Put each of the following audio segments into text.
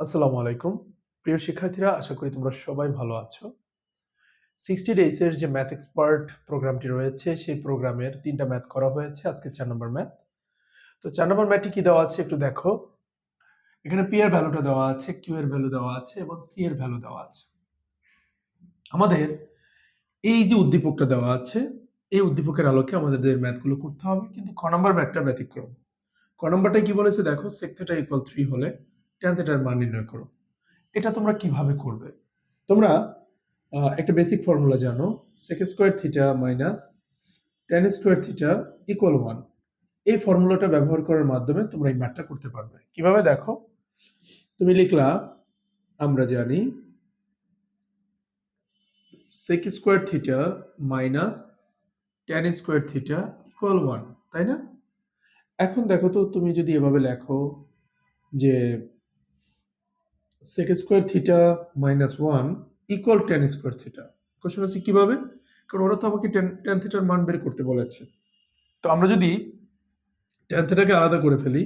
আসসালামু আলাইকুম। প্রিয় শিক্ষার্থীরা, আশা করি তোমরা সবাই ভালো আছো। সিক্সটি ডেইসের যে ম্যাথ এক্সপার্ট প্রোগ্রামটি রয়েছে, সেই প্রোগ্রামের তিনটা ম্যাথ করা হয়েছে। আজকে চার নম্বর ম্যাথ তো চার নম্বর ম্যাথটি কি দেওয়া আছে একটু দেখো। এখানে পি এর ভ্যালুটা দেওয়া আছে কিউ এর ভ্যালু দেওয়া আছে এবং সি এর ভ্যালু দেওয়া আছে। আমাদের এই যে উদ্দীপকটা দেওয়া আছে, এই উদ্দীপকের আলোকে আমাদের ম্যাথগুলো করতে হবে। কিন্তু ক নম্বর ম্যাথটা ব্যতিক্রম। ক নম্বরটা কি বলেছে দেখো? সেক থেটা ইকুয়াল থ্রি হলে ট্যান থেটার মান নির্ণয় করো। এটা তোমরা কীভাবে করবে? তোমরা একটা বেসিক ফর্মুলা জানো। Sec square theta minus tan square theta equal one এই ফর্মুলাটা ব্যবহার করার মাধ্যমে তোমরা এই ম্যাথটা করতে পারবে। কীভাবে দেখো? তুমি লিখলা, আমরা জানি sec square theta minus tan square theta equal one তাই না? এখন দেখো তো, তুমি যদি এভাবে লেখো যে sec square theta minus one equal tan square theta question হচ্ছে কীভাবে? কারণ ওরা তো আমাকে টেন টেন থিটার মান বের করতে বলেছে। তো আমরা যদি টেন থিটাকে আলাদা করে ফেলি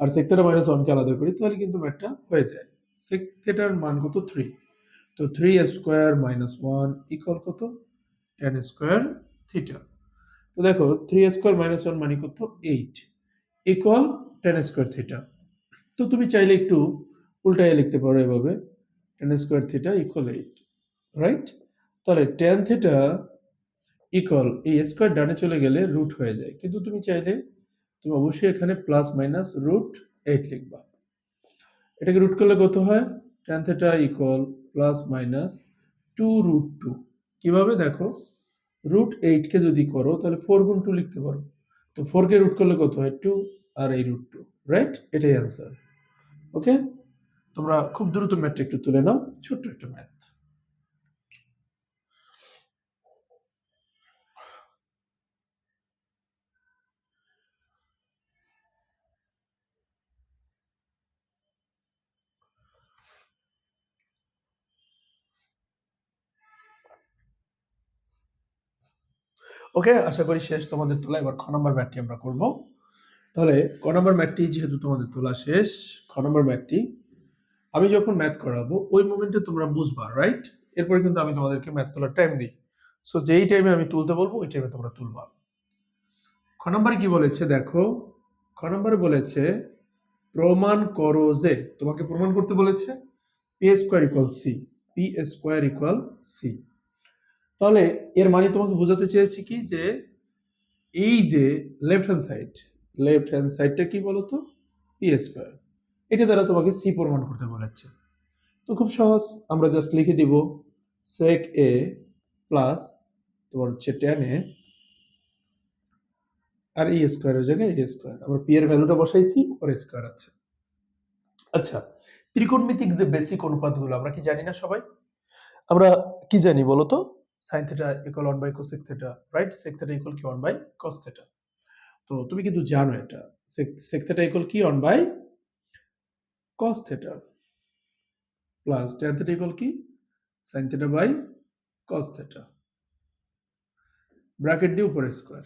আর সেক থিটা মাইনাস ওয়ানকে আলাদা করি, তাহলে কিন্তু ম্যাথটা হয়ে যায়। সেক থিটার মান কত? থ্রি তো three square minus one equal কত? টেন স্কোয়ার থিটা তো দেখো থ্রি স্কোয়ার মাইনাস ওয়ান মানে কত? Eight equal tan square theta তো তুমি চাইলে একটু উল্টায় লিখতে পারো এভাবে tan square theta equal eight right তাহলে টেন থিটা ইকুয়াল এই স্কোয়ার ডানে চলে গেলে রুট হয়ে যায়। কিন্তু তুমি চাইলে, তুমি অবশ্যই এখানে প্লাস মাইনাস রুট এইট লিখবা। এটাকে রুট করলে কত হয়? Tan theta equal plus minus two root two কীভাবে? দেখো রুট এইটকে যদি করো, তাহলে ফোর গুণ টু লিখতে পারো। তো ফোরকে রুট করলে কত হয়? টু আর এই রুট টু রাইট এটাই অ্যান্সার ওকে তোমরা খুব দ্রুত ম্যাথটা একটু তুলে নাও, ছোট্ট একটা ম্যাথ ওকে আশা করি শেষ। তোমাদের তোলা এবার খ নম্বর ম্যাথটি আমরা করব। তাহলে ক নম্বর ম্যাথটি যেহেতু তোমাদের তোলা শেষ, খ নম্বর ম্যাথটি আমি যখন ম্যাথ করাবো, ওই মোমেন্টে তোমরা বুঝবা রাইট এরপরে কিন্তু আমি তোমাদেরকে ম্যাথ তোলার টাইম দিই। সো যেই টাইমে আমি তুলতে বলব, ওই টাইমে তোমরা তুলবা। খ নম্বরে কি বলেছে দেখো? খ নম্বরে বলেছে, প্রমাণ করো যে, তোমাকে প্রমাণ করতে বলেছে P square equal C P square equal C তাহলে এর মানে তোমাকে বোঝাতে চেয়েছি কি যে, এই যে left hand side left hand সাইডটা কি বলতো? পি স্কোয়ার এটা দ্বারা তোমাকে সি প্রমাণ করতে বলেছে। তো খুব সহজ, আমরা জাস্ট লিখে দিব সেক এ প্লাস তোমার হচ্ছে টেন এ আর এই স্কোয়ারের জায়গায় এ স্কোয়ার আমরা পি এর ভ্যালুটা বসাইছি ওর স্কোয়ার আছে। আচ্ছা ত্রিকোণমিতিক যে বেসিক অনুপাতগুলো, আমরা কি জানি না সবাই? আমরা কি জানি বলো তো sine theta equal one by cosec theta right sec theta equal কি ওয়ান বাই কস থেটা তো তুমি কিন্তু জানো এটা। সেক থেটা ইকুয়াল কি? One by cos theta plus tan theta equal কি? sin theta by cos theta bracket দিয়ে উপরে স্কোয়ার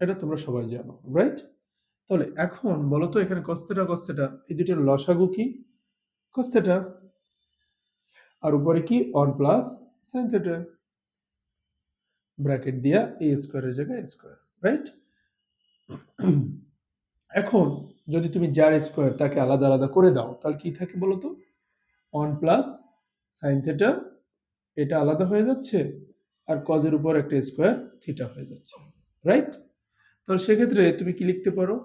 এটা তোমরা সবাই জানো রাইট তাহলে এখন বলো তো এখানে cos theta এই দুটোর লসাগু কি? theta আর উপরে কি? 1 প্লাস sin theta ব্র্যাকেট দিয়া এই স্কোয়ারের জায়গায় স্কোয়ার রাইট এখন যদি তুমি যার স্কোয়ার তাকে আলাদা আলাদা করে দাও, তাহলে কি থাকে বলো তো ওয়ান প্লাস সাইন থেটা এটা আলাদা হয়ে যাচ্ছে আর কজের উপর একটা স্কোয়ার থিটা হয়ে যাচ্ছে রাইট তাহলে সেক্ষেত্রে তুমি কি লিখতে পারো?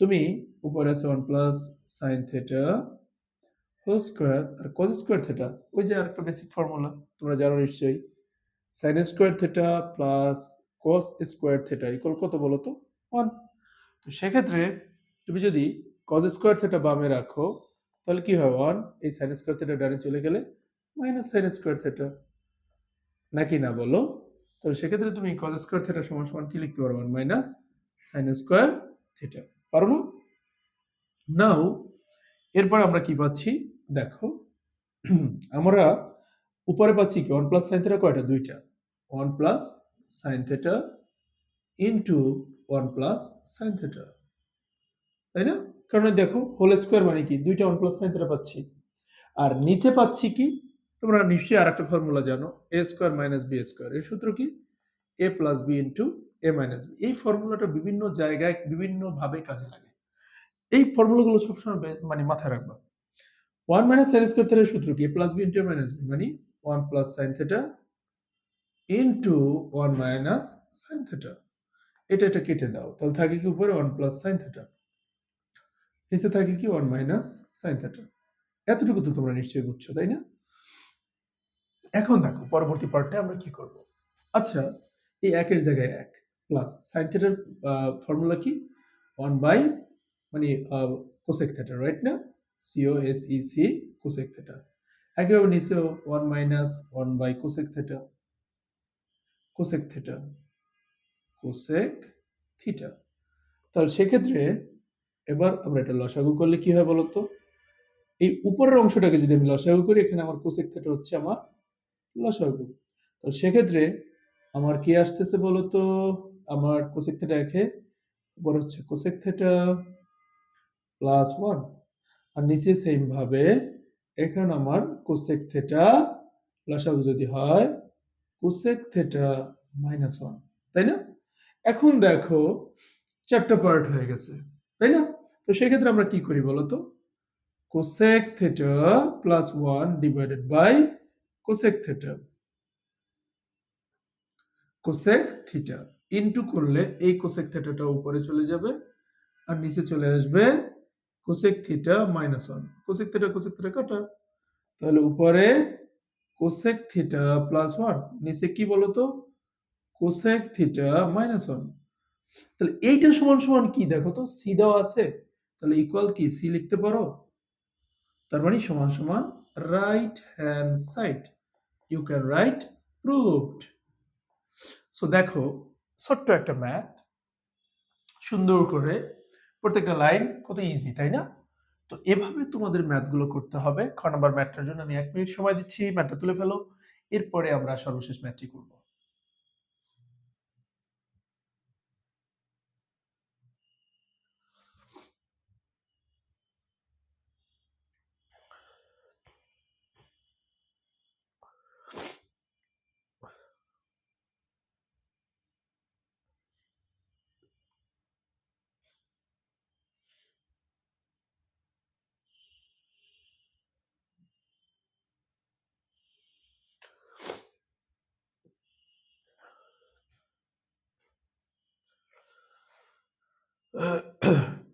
তুমি উপরে আছে one plus sine theta whole square আর কজ স্কোয়ার থেটা ওই যে আরেকটা বেসিক ফর্মুলা তোমরা জানো নিশ্চয়ই। Sine square theta plus cos square theta equal কত বলো তো ওয়ান তো সেক্ষেত্রে তুমি যদি কজ স্কোয়ার থেটা বামে রাখো, তাহলে কি হয়? ওয়ান এই সাইন স্কোয়ার থেটা ডানে চলে গেলে মাইনাস সাইন স্কোয়ার থেটা নাকি না বলো? তাহলে সেক্ষেত্রে তুমি কজ স্কোয়ার থেটা সমান সমান কি লিখতে পারো one minus sine square theta পারো না নাও এরপর আমরা কি পাচ্ছি? দেখো, আমরা উপরে পাচ্ছি কি? ওয়ান প্লাস সাইন থেটা কয়টা? দুইটা। One plus sine theta into one plus sine theta তাই না? কারণ দেখো হোল স্কোয়ার মানে কি? দুইটা ওয়ান প্লাস সাইন থেটা পাচ্ছি। আর নিচে পাচ্ছি কি? তোমরা নিশ্চয়ই আর একটা ফর্মুলা জানো A square minus B square এর সূত্র কি? A plus B into A minus B এই ফর্মুলাটা বিভিন্ন জায়গায় বিভিন্ন ভাবে কাজে লাগে। এই ফর্মুলাগুলো সবসময় মানে মাথায় রাখবা। ওয়ান মাইনাস সাইন স্কোয়ার থিটার সূত্র কি? A plus B into A minus B মানে one plus sine theta into one minus sine theta এটা এটা কেটে দাও। তাহলে থাকে কি উপরে? ওয়ান প্লাস সাইন থিটা নিচে থাকে কি? ওয়ান মাইনাস সাইন থিটা এতটুকু তো তোমরা নিশ্চয়ই বুঝছ, তাই না? এখন দেখো, পরবর্তী পার্টে আমরা কি করব? আচ্ছা এই একের জায়গায় এক প্লাস সাইন থিটার ফর্মুলা কি? ওয়ান বাই মানে কোসেক থিটা রাইট না? C O S E C cosec theta একইভাবে নিচেও one minus one by cosec theta cosec theta cosec theta তাহলে সেক্ষেত্রে এবার আমরা এটা লসাগু করলে কি হয় বলতো? এই উপরের অংশটাকে যদি আমি লসাগু করি, এখানে আমার কোসেক থিটা হচ্ছে আমার লসাগু। তো সেক্ষেত্রে আমার কি আসতেছে বলতো? আমার কোসেক থিটা একে উপর হচ্ছে কোসেক থিটা প্লাস ওয়ান আর নিচে সেম ভাবে এখানে আমার কোসেক থিটা লসাগু যদি হয় কোসেক থিটা মাইনাস ওয়ান তাই না? এখন দেখো, চারটা পার্ট হয়ে গেছে, তাই না? তো সেক্ষেত্রে আমরা কি করি বলতো? Cosec theta plus one divided by cosec theta cosec theta into করলে এই কোসেক থিটাটা উপরে চলে যাবে আর নিচে চলে আসবে cosec theta minus one cosec theta cosec theta কাটা। তাহলে উপরে কোসেক থিটা প্লাস ওয়ান নিচে কি বলতো? কোসেক থিটা মাইনাস ওয়ান তাহলে এইটা সমান সমান কি দেখো তো? সি দেওয়া আছে। তাহলে ইকুয়াল কি? সি লিখতে পারো? তার মানে সমান সমান right hand side you can write proved so দেখো, ছোট্ট একটা ম্যাথ সুন্দর করে প্রত্যেকটা লাইন কত ইজি তাই না? তো এভাবে তোমাদের ম্যাথগুলো করতে হবে। খ নাম্বার ম্যাথটার জন্য আমি এক মিনিট সময় দিচ্ছি ম্যাথটা তুলে ফেলো। এরপরে আমরা সর্বশেষ ম্যাথটি করব।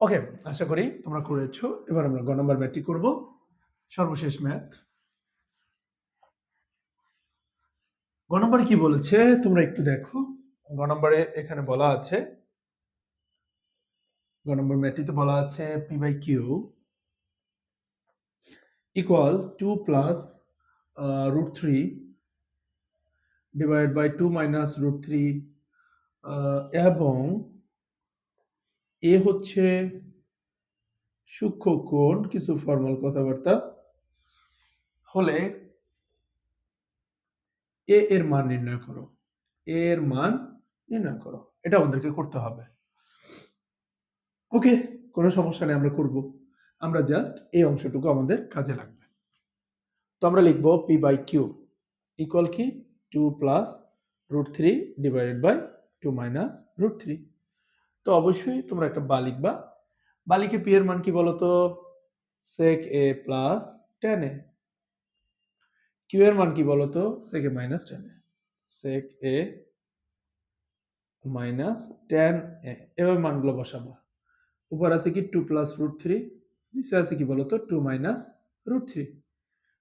ওকে আশা করি তোমরা করেছ। এবার আমরা গ নাম্বার ম্যাথটি করব। সর্বশেষ ম্যাথ। গ নম্বরে কি বলেছে? তোমরা একটু দেখো। গ নম্বরে এখানে বলা আছে, গ নম্বর ম্যাথটিতে বলা আছে P by Q equal two plus root three divide by two minus root three এবং এ হচ্ছে সূক্ষ্ম কোণ, কিছু ফর্মাল কথাবার্তা হলে এ এর মান নির্ণয় করো। এর মান নির্ণয় করো। এটা আমাদেরকে করতে হবে। ওকে কোনো সমস্যা নেই, আমরা করব। আমরা জাস্ট এই অংশটুকু আমাদের কাজে লাগবে। তো আমরা লিখব পি বাই কিউ ইকুয়াল কি? Two plus root three divided by two minus root three. তো অবশ্যই তোমরা একটা বা লিখবা। বা লিখে পি এর মান কি বলতো? Sec A plus tan A Q এর মান কি বলতো? Sec A minus tan A sec A minus tan A এবার মানগুলো বসাবা। উপর আছে কি টু প্লাস রুট থ্রি নিচে আছে কি বলতো? Two minus root three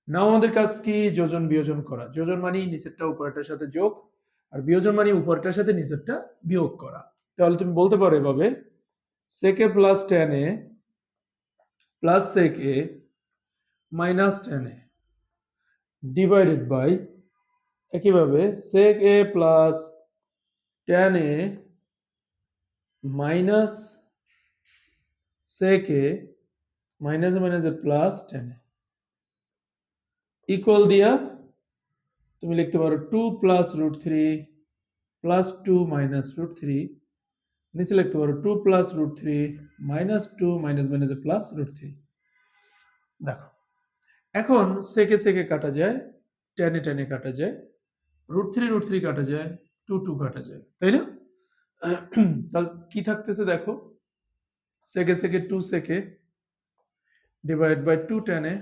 now আমাদের কাজ কি? যোজন বিয়োজন করা। যোজন মানে নিচেরটা উপরেরটার সাথে যোগ। আর বিয়োজন মানে উপরটার সাথে নিচেরটা বিয়োগ করা। তাহলে তুমি বলতে পারো এভাবে sec plus tan A plus sec A minus tan A divided by একইভাবে sec A plus tan A minus sec A minus minus A plus tan A equal দিয়া তুমি লিখতে পারো two plus root three plus two minus root three নিচে লিখতে পারো two plus root three minus two minus minus plus root three দেখো, এখন সেকে সেকে কাটা যায়, টেনে টেনে কাটা যায় রুট থ্রি রুট থ্রি কাটা যায় টু টু কাটা যায়, তাই না? তাহলে কি থাকতেছে দেখো, সেকে সেকে টু সেকে ডিভাইড বাই টু টেনে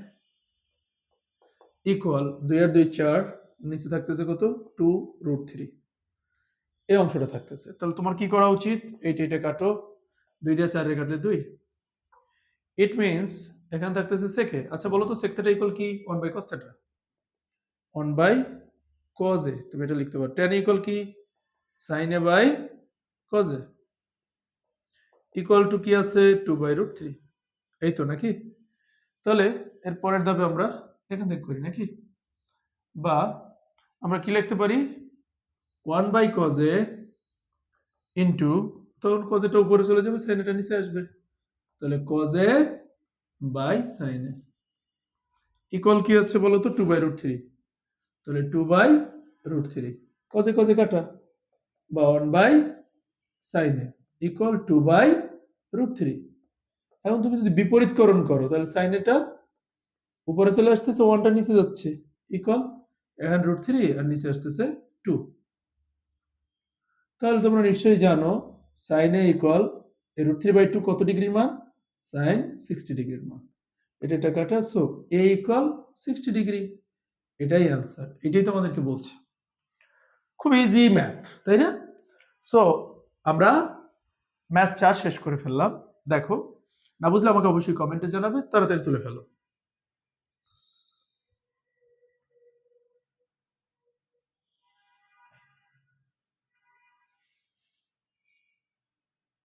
ইকুয়াল দুই আর দুই চার নিচে থাকতেছে কত? টু রুট থ্রি এই অংশটা থাকতেছে। তাহলে তোমার কি করা উচিত? এইটা এটা কাটো। দুইটা চারে কাটলে দুই। ইট মিনস এখানে থাকতেছে সেকে আচ্ছা বলো তো সেক ইকুয়াল কি? One by cos theta one by cos A. তুমি এটা লিখতে পারো। টেন ইকুয়াল কি? Sine A by cos A. Equal to কি আছে? টু বাই রুট থ্রি এই তো নাকি? তাহলে, এর পরের ধাপে আমরা এখান থেকে করি নাকি? বা আমরা কি লিখতে পারি? ওয়ান বাই কজ ইন্টু তখন কজ এটা উপরে চলে যাবে সাইন এটা নিচে আসবে। তাহলে cos by sine A equal কি আছে বলো তো টু বাই রুট থ্রি তাহলে টু বাই রুট থ্রি কজে কজে কাটা। বা one by sine A equal two by root three এখন তুমি যদি বিপরীতকরণ করো, তাহলে সাইন এটা উপরে চলে আসতেছে ওয়ানটা নিচে যাচ্ছে। ইকুয়াল এখানে রুট থ্রি আর নিচে আসতেছে টু তাহলে তোমরা নিশ্চয়ই জানো sine A equal root three by two কত ডিগ্রির মান? সাইন সিক্সটি ডিগ্রির মান। এটা একটা কাটা so A equal sixty degree এটাই অ্যান্সার এটাই তোমাদেরকে বলছে। খুব ইজি ম্যাথ তাই না? সো আমরা ম্যাথ চার শেষ করে ফেললাম। দেখো, না বুঝলে আমাকে অবশ্যই কমেন্টে জানাবে, তাড়াতাড়ি তুলে ফেলো।